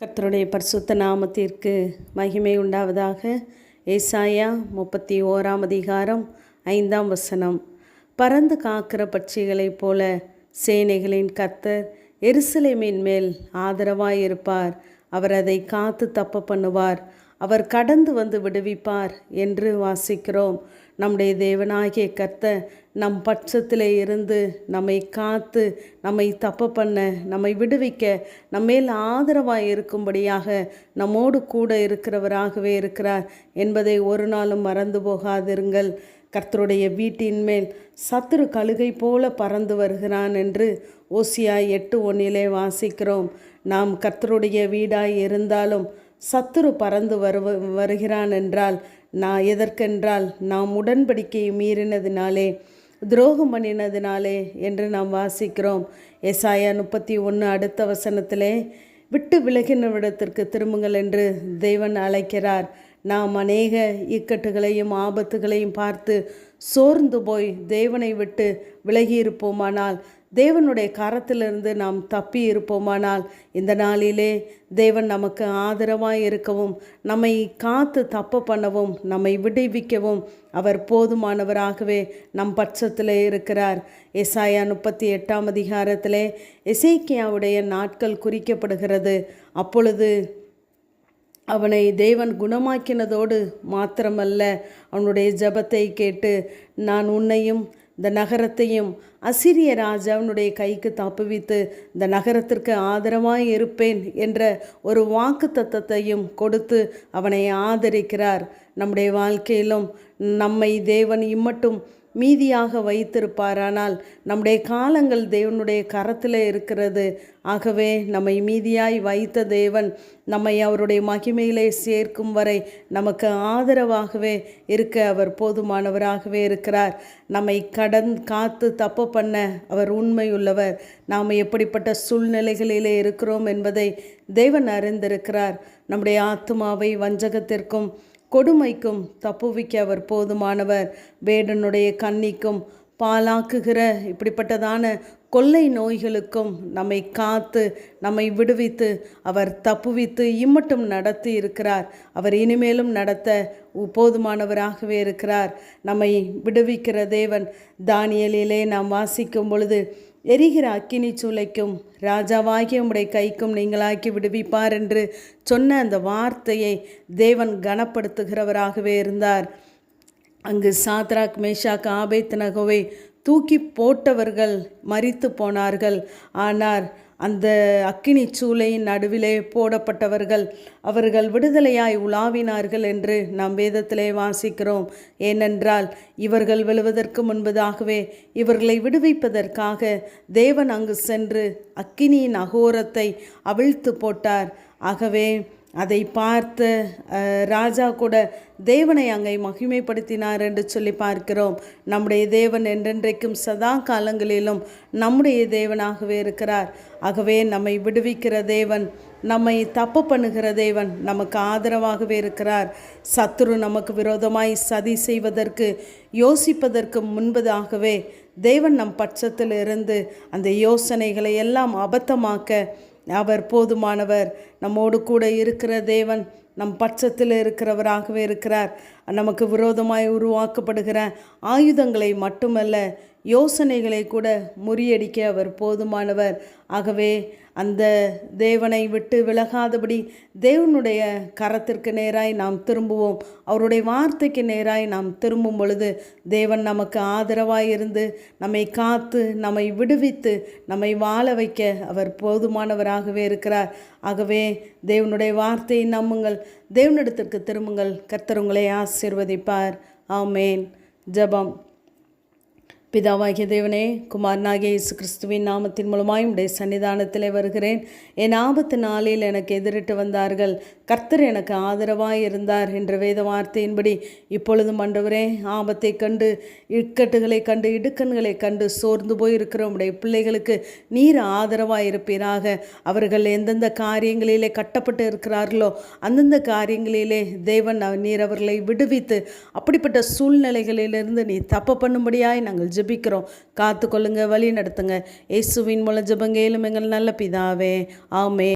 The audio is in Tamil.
கர்த்தருடைய பரிசுத்த நாமத்திற்கு மகிமை உண்டாவதாக. ஏசாயா முப்பத்தி ஓராம் அதிகாரம் ஐந்தாம் வசனம். பறந்து காக்கிற பட்சிகளைப் போல சேனைகளின் கர்த்தர் எருசலேமின் மேல் ஆதரவாயிருப்பார். அவர் அதை காத்து தப்ப பண்ணுவார். அவர் கடந்து வந்து விடுவிப்பார் என்று வாசிக்கிறோம். நம்முடைய தேவனாகிய கர்த்த நம் பட்சத்தில் இருந்து நம்மை காத்து நம்மை தப்ப பண்ண நம்மை விடுவிக்க நம்மேல் ஆதரவாக இருக்கும்படியாக நம்மோடு கூட இருக்கிறவராகவே இருக்கிறார் என்பதை ஒரு நாளும் மறந்து போகாதிருங்கள். கர்த்தருடைய வீட்டின் மேல் சத்துரு கழுகை போல பறந்து வருகிறான் என்று ஓசியா எட்டு ஒன்னிலே வாசிக்கிறோம். நாம் கர்த்தருடைய வீடாய் இருந்தாலும் சத்துரு பறந்து வருவ வருகிறான் என்றால் நான் எதற்கென்றால் நாம் உடன்படிக்கையை மீறினதினாலே துரோகம் பண்ணினதினாலே என்று நாம் வாசிக்கிறோம். எசாயா முப்பத்தி ஒன்று அடுத்த வசனத்திலே விட்டு விலகினவிடத்திற்கு திரும்புங்கள் என்று தேவன் அழைக்கிறார். நாம் அநேக இக்கட்டுகளையும் ஆபத்துகளையும் பார்த்து சோர்ந்து போய் தேவனை விட்டு விலகி இருப்போமானால் தேவனுடைய கரத்திலிருந்து நாம் தப்பி இருப்போமானால் இந்த நாளிலே தேவன் நமக்கு ஆதரவாக இருக்கவும் நம்மை காத்து தப்ப பண்ணவும் நம்மை விடுவிக்கவும் அவர் போதுமானவராகவே நம் பட்சத்தில் இருக்கிறார். எசாயா முப்பத்தி எட்டாம் அதிகாரத்திலே எசேக்கியாவுடைய நாட்கள் குறிக்கப்படுகிறது. அப்பொழுது அவனை தேவன் குணமாக்கினதோடு மாத்திரமல்ல அவனுடைய ஜபத்தை கேட்டு நான் உன்னையும் இந்த நகரத்தையும் அசிரிய ராஜாவினுடைய கைக்கு தப்புவித்து இந்த நகரத்திற்கு ஆதரவாய் இருப்பேன் என்ற ஒரு வாக்கு தத்தத்தையும் கொடுத்து அவனை ஆதரிக்கிறார். நம்முடைய வாழ்க்கையிலும் நம்மை தேவன் இம்மட்டும் மீதியாக வைத்திருப்பாரானால் நம்முடைய காலங்கள் தேவனுடைய கரத்தில் இருக்கிறது. ஆகவே நம்மை மீதியாய் வைத்த தேவன் நம்மை அவருடைய மகிமையிலே சேர்க்கும் வரை நமக்கு ஆதரவாகவே இருக்க அவர் போதுமானவராகவே இருக்கிறார். நம்மை கடன் காத்து தப்பு பண்ண அவர் உண்மையுள்ளவர். நாம் எப்படிப்பட்ட சூழ்நிலைகளிலே இருக்கிறோம் என்பதை தேவன் அறிந்திருக்கிறார். நம்முடைய ஆத்மாவை வஞ்சகத்திற்கும் கொடுமைக்கும் தப்புவிக்க அவர் போதுமானவர். வேடனுடைய கன்னிக்கும் பாலாக்குகிற இப்படிப்பட்டதான கொள்ளை நோய்களுக்கும் நம்மை காத்து நம்மை விடுவித்து அவர் தப்புவித்து இம்மட்டும் நடத்தி இருக்கிறார். அவர் இனிமேலும் நடத்த போதுமானவராகவே இருக்கிறார். நம்மை விடுவிக்கிற தேவன். தானியலிலே நாம் வாசிக்கும் பொழுது எரிகிற அக்கினி சூளைக்கும். ராஜாவாகிய உம்முடைய கைக்கும் நீங்களாக்கி விடுவிப்பார் என்று சொன்ன அந்த வார்த்தையை தேவன் கனப்படுத்துகிறவராகவே இருந்தார். அங்கு சாத்ராக் மேஷாக் ஆபேத் நகோவை தூக்கி போட்டவர்கள் மறித்து போனார்கள். ஆனால் அந்த அக்கினி சூளையின் நடுவிலே போடப்பட்டவர்கள் அவர்கள் விடுதலையாய் உலாவினார்கள் என்று நாம் வேதத்திலே வாசிக்கிறோம். ஏனென்றால் இவர்கள் விழுவதற்கு முன்பதாகவே இவர்களை விடுவிப்பதற்காக தேவன் அங்கு சென்று அக்கினியின் அகோரத்தை அவிழ்த்து போட்டார். ஆகவே அதை பார்த்த ராஜா கூட தேவனை அங்கே மகிமைப்படுத்தினார் என்று சொல்லி பார்க்கிறோம். நம்முடைய தேவன் என்றென்றைக்கும் சதா காலங்களிலும் நம்முடைய தேவனாகவே இருக்கிறார். ஆகவே நம்மை விடுவிக்கிற தேவன் நம்மை தப்பு பண்ணுகிற தேவன் நமக்கு ஆதரவாகவே இருக்கிறார். சத்துரு நமக்கு விரோதமாய் சதி செய்வதற்கு யோசிப்பதற்கு முன்பதாகவே தேவன் நம் பட்சத்தில் இருந்து அந்த யோசனைகளை எல்லாம் அபத்தமாக்க அவர் போதுமானவர். நம்மோடு கூட இருக்கிற தேவன் நம் பட்சத்தில் இருக்கிறவராகவே இருக்கிறார். நமக்கு விரோதமாய் உருவாக்கப்படுகிற ஆயுதங்களை மட்டுமல்ல யோசனைகளை கூட முறியடிக்க அவர் போதுமானவர். ஆகவே அந்த தேவனை விட்டு விலகாதபடி தேவனுடைய கரத்திற்கு நேராய் நாம் திரும்புவோம். அவருடைய வார்த்தைக்கு நேராய் நாம் திரும்பும் பொழுது தேவன் நமக்கு ஆதரவாய் இருந்து நம்மை காத்து நம்மை விடுவித்து நம்மை வாழ வைக்க அவர் போதுமானவராகவே இருக்கிறார். ஆகவே தேவனுடைய வார்த்தையை நம்புங்கள். தேவனிடத்திற்கு திரும்புங்கள். கர்த்தர் உங்களை ஆசிர்வதிப்பார். ஆமேன். ஜபம். பிதாவாகிய தேவனே குமாரனாகிய இயேசு கிறிஸ்துவின் நாமத்தின் மூலமாய் உடைய சன்னிதானத்தில் வருகிறேன். என் ஆபத்து நாளில் எனக்கு எதிரிட்டு வந்தார்கள். கர்த்தர் எனக்கு ஆதரவாய் இருந்தார் என்ற வேத வார்த்தையின்படி இப்பொழுதும் ஆண்டவரே ஆபத்தை கண்டு இக்கட்டுகளை கண்டு இடுக்கண்களை கண்டு சோர்ந்து போய் இருக்கிற உடைய பிள்ளைகளுக்கு நீர் ஆதரவாய் இருப்பீராக. அவர்கள் எந்தெந்த காரியங்களிலே கட்டப்பட்டு இருக்கிறார்களோ அந்தந்த காரியங்களிலே தேவன் நீர் அவர்களை விடுவித்து அப்படிப்பட்ட சூழ்நிலைகளிலிருந்து நீ தப்ப பண்ணும்படியாய் நாங்கள் ஜெபிக்கிறோம். காத்து கொள்ளுங்க வழி நடத்துங்க. இயேசுவின் மூலம் ஜெபங்கேலும் எங்கள் நல்ல பிதாவே. ஆமே